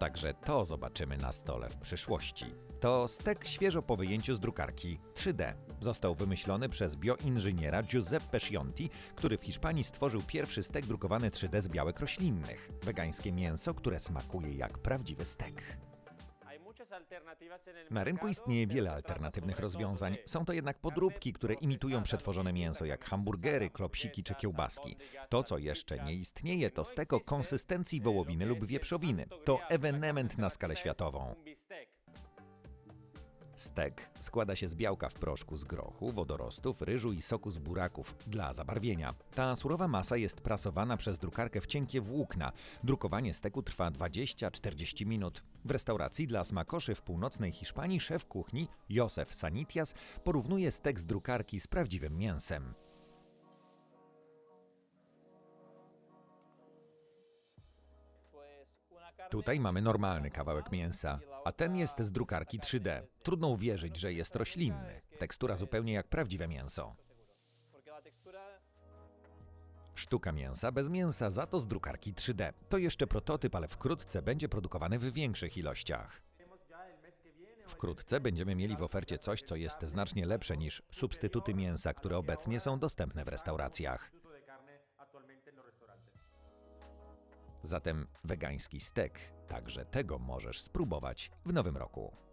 Także to zobaczymy na stole w przyszłości. To stek świeżo po wyjęciu z drukarki 3D. Został wymyślony przez bioinżyniera Giuseppe Scionti, który w Hiszpanii stworzył pierwszy stek drukowany 3D z białek roślinnych. Wegańskie mięso, które smakuje jak prawdziwy stek. Na rynku istnieje wiele alternatywnych rozwiązań. Są to jednak podróbki, które imitują przetworzone mięso, jak hamburgery, klopsiki czy kiełbaski. To, co jeszcze nie istnieje, to stek o konsystencji wołowiny lub wieprzowiny. To ewenement na skalę światową. Stek składa się z białka w proszku z grochu, wodorostów, ryżu i soku z buraków dla zabarwienia. Ta surowa masa jest prasowana przez drukarkę w cienkie włókna. Drukowanie steku trwa 20-40 minut. W restauracji dla smakoszy w północnej Hiszpanii szef kuchni Józef Sanitias porównuje stek z drukarki z prawdziwym mięsem. Tutaj mamy normalny kawałek mięsa, a ten jest z drukarki 3D. Trudno uwierzyć, że jest roślinny. Tekstura zupełnie jak prawdziwe mięso. Sztuka mięsa bez mięsa, za to z drukarki 3D. To jeszcze prototyp, ale wkrótce będzie produkowany w większych ilościach. Wkrótce będziemy mieli w ofercie coś, co jest znacznie lepsze niż substytuty mięsa, które obecnie są dostępne w restauracjach. Zatem wegański stek, także tego możesz spróbować w nowym roku.